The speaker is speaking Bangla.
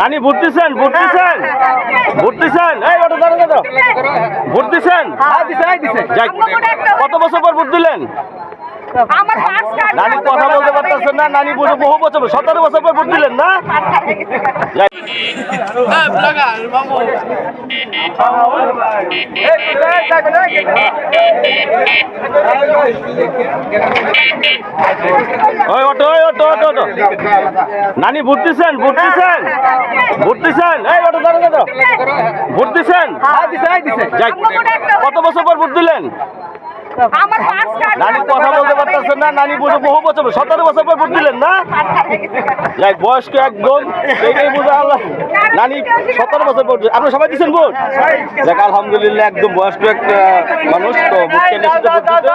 নানি ভোট দিছেন ভোট দিছেন। ভোট দিছেন। এই ওটা দাঁড়া দাঁড়া ভোট দিছেন? যাক, কত বছর পর ভোট দিলেন? নানি কথা বলতে পারতেছেন না নানি বুঝে বহু বছর সতেরো বছর পর ভোট দিলেন না? ওই অটো ওই অটো অটো অটো নানি ভোট দিছেন ভোট দিছেন। ভোট দিছেন। এই অটো দাঁড়া দাঁড়া ভোট দিছেন? কত বছর পর ভোট দিলেন? আমার নানি কথা বলতে পারতেছেন না নানি বুঝে বহু বছর সতেরো বছর পর ভোট দিলেন না যাই বয়স্ক একদম এইটাই বুঝে আল্লাহ নানি সতেরো বছর দিলেন। আপনারা সবাই দিচ্ছেন ভোট দেখ আলহামদুলিল্লাহ একদম বয়স্ক এক মানুষ তো ভোট কেন্দ্রে এসেছে ভোট দিতে।